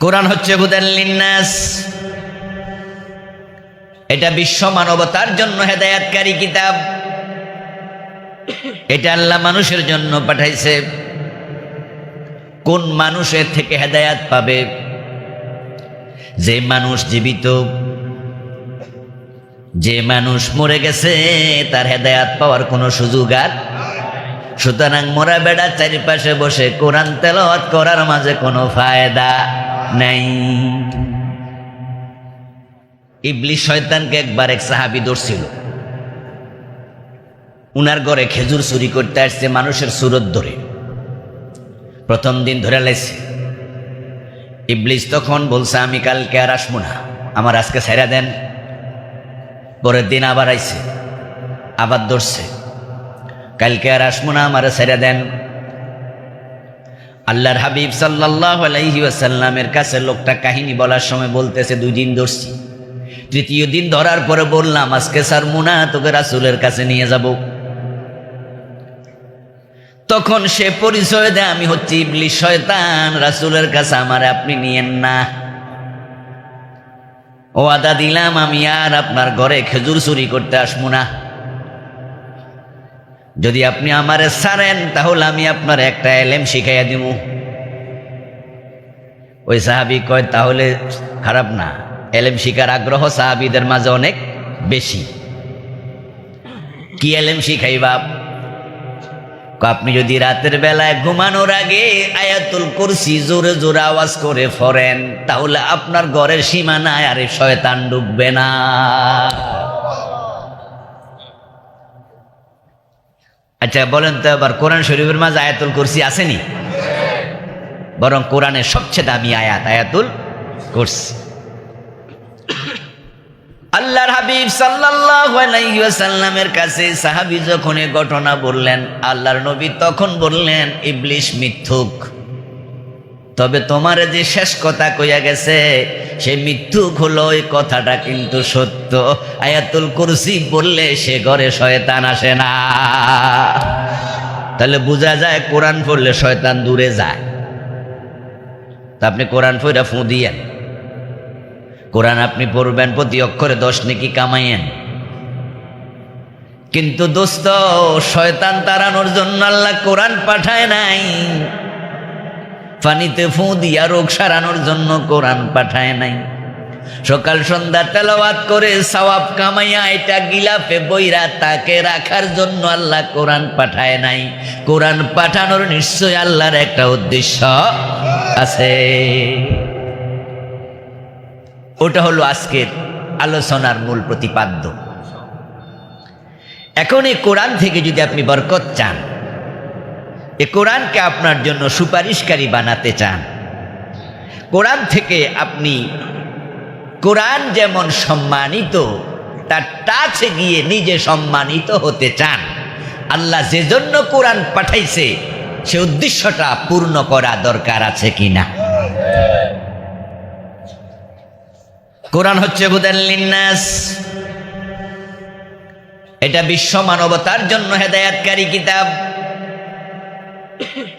কোরআন হচ্ছে হুদাল্লিন্নাস এটা বিশ্ব মানবতার জন্য হেদায়াতকারী কিতাব। এটা আল্লাহ মানুষের জন্য পাঠাইছে। কোন মানুষের থেকে হেদায়াত পাবে? যে মানুষ জীবিত, যে মানুষ মরে গেছে, তার হেদায়াত পাওয়ার কোনো সুযোগ আর সুতরাং মোরা বেড়া চারিপাশে বসে কোরআন তেলাওয়াত করার মাঝে কোনো ফায়দা। নাই। ইবলিশ শয়তানকে একবার এক সাহাবি ধরছিল। উনার ঘরে খেজুর চুরি করতে আসছে মানুষের সুরত ধরে। প্রথম দিন ধরে লাইছে ইবলিশ তখন বলছে, আমি কালকে আর আসব না। আমার আজকে ছেড়া দেন। পরের দিন আবার আইছে, আবার ধরছে। কালকে আর আসব না, আমার ছেড়ে দেন। আল্লাহর হাবিব সাল্লাহ আলাইহি আসাল্লামের কাছে লোকটা কাহিনী বলার সময় বলতেছে, দুই দিন ধরছি। তৃতীয় দিন ধরার পরে বললাম, আজকে স্যার মুনা, তোকে রাসুলের কাছে নিয়ে যাব। তখন সে পরিচয় দেয়, আমি হচ্ছি ইবলি শয়তান, রাসুলের কাছে আমার আপনি নিয়েন না। ও আদা দিলাম, আমি আর আপনার ঘরে খেজুর চুরি করতে আসব না। যদি আপনি আমারে সারেন তাহলে আমি আপনার একটা এলেম শিখাইয়া দিব ওই সাহাবি কয়, তাহলে খারাপ না। এলেম শিকার আগ্রহ সাহাবিদের মাঝে অনেক বেশি। কি এলেম শিখাইবা আপনি যদি রাতের বেলায় ঘুমানোর আগে আয়াতুল কুরসি জোরে জোরে আওয়াজ করে ফরেন, তাহলে আপনার ঘরের সীমানায় আরে শয়তান ডুববে না। আচ্ছা বলেন তো এবার কোরআন শরীফের মাঝে আয়াতুল কুরসি আসেনি? বরং কোরআনের সবচেয়ে দামি আয়াত, আয়াতুল কুরসি। আল্লাহর হাবিব ওয়াসাল্লামের কাছে সাহাবী যখন এই ঘটনা বললেন, আল্লাহর নবী তখন বললেন, ইবলিশ মিথ্যুক। তবে তোমার যে শেষ কথা কইয়া গেছে, সে মিথ্যুক হলো ওই কথাটা কিন্তু সত্য। আয়াতুল কুরসি বললে সে ঘরে শয়তান আসে না। তাহলে বোঝা যায় কোরআন পড়লে শয়তান দূরে যায়। তা আপনি কোরআন পড়া ফুঁ দিয়েন। কোরআন আপনি পড়বেন প্রতি অক্ষরে দশ নাকি কামাইয়েন। কিন্তু দোস্ত, শয়তান তাড়ানোর জন্য আল্লাহ কোরআন পাঠায় নাই। পানিতে ফু দিয়া রোগ সারানোর জন্য কোরআন পাঠায় নাই। সকাল সন্ধ্যা তেলাওয়াত করে সওয়াব কামাইয়া এটা গিলাপে বইরা তাকে রাখার জন্য আল্লাহ কোরআন পাঠায় নাই। কোরআন পাঠানোর নিশ্চয় আল্লাহর একটা উদ্দেশ্য আছে। ওটা হলো আজকের আলোচনার মূল প্রতিপাদ্য। এখন এই কোরআন থেকে যদি আপনি বরকত চান, এ কোরআনকে আপনার জন্য সুপারিশকারী বানাতে চান, কোরআন থেকে আপনি কোরআন যেমন সম্মানিত, তার টাচে গিয়ে নিজে সম্মানিত হতে চান। আল্লাহ যে জন্য কোরআন পাঠাইছে, সে উদ্দেশ্যটা পূর্ণ করা দরকার আছে কিনা। কোরআন হচ্ছে এটা বিশ্ব মানবতার জন্য হেদায়াতকারী কিতাব।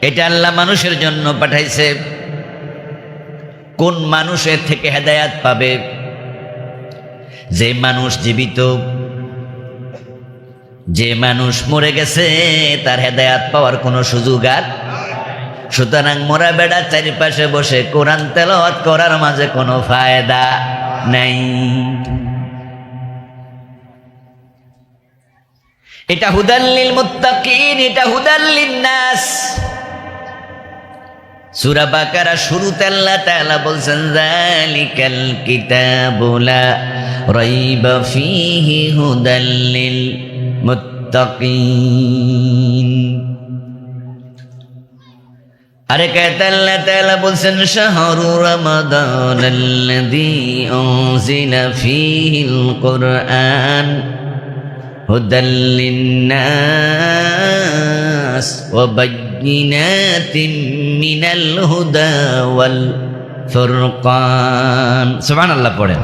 এটা আল্লাহ মানুষের জন্য পাঠাইছে। কোন মানুষের থেকে হেদায়াত পাবে? যে মানুষ জীবিত, যে মানুষ মরে গেছে, তার হেদায়াত পাওয়ার কোনো সুযোগ আর সুতরাং মোরা বেড়া চারিপাশে বসে কোরআন তেলাওয়াত করার মাঝে কোনো ফায়দা নাই। এটা হুদাল্লিল মুত্তাকিন, এটা হুদাল্লিন নাস। সূরা বাকারা শুরুতে আল্লাহ তাআলা বলছেন, যালিকাল কিতাবু লা রাইবা ফীহি হুদাল্লিল মুত্তাকিন। আরে কায়তা আল্লাহ তাআলা বলছেন, শাহরু রমাদান আল্লাযী উনজিলা ফীহিল কুরআন। هدى للناس وبينات من الهدى والفرقان سبحان الله পড়েন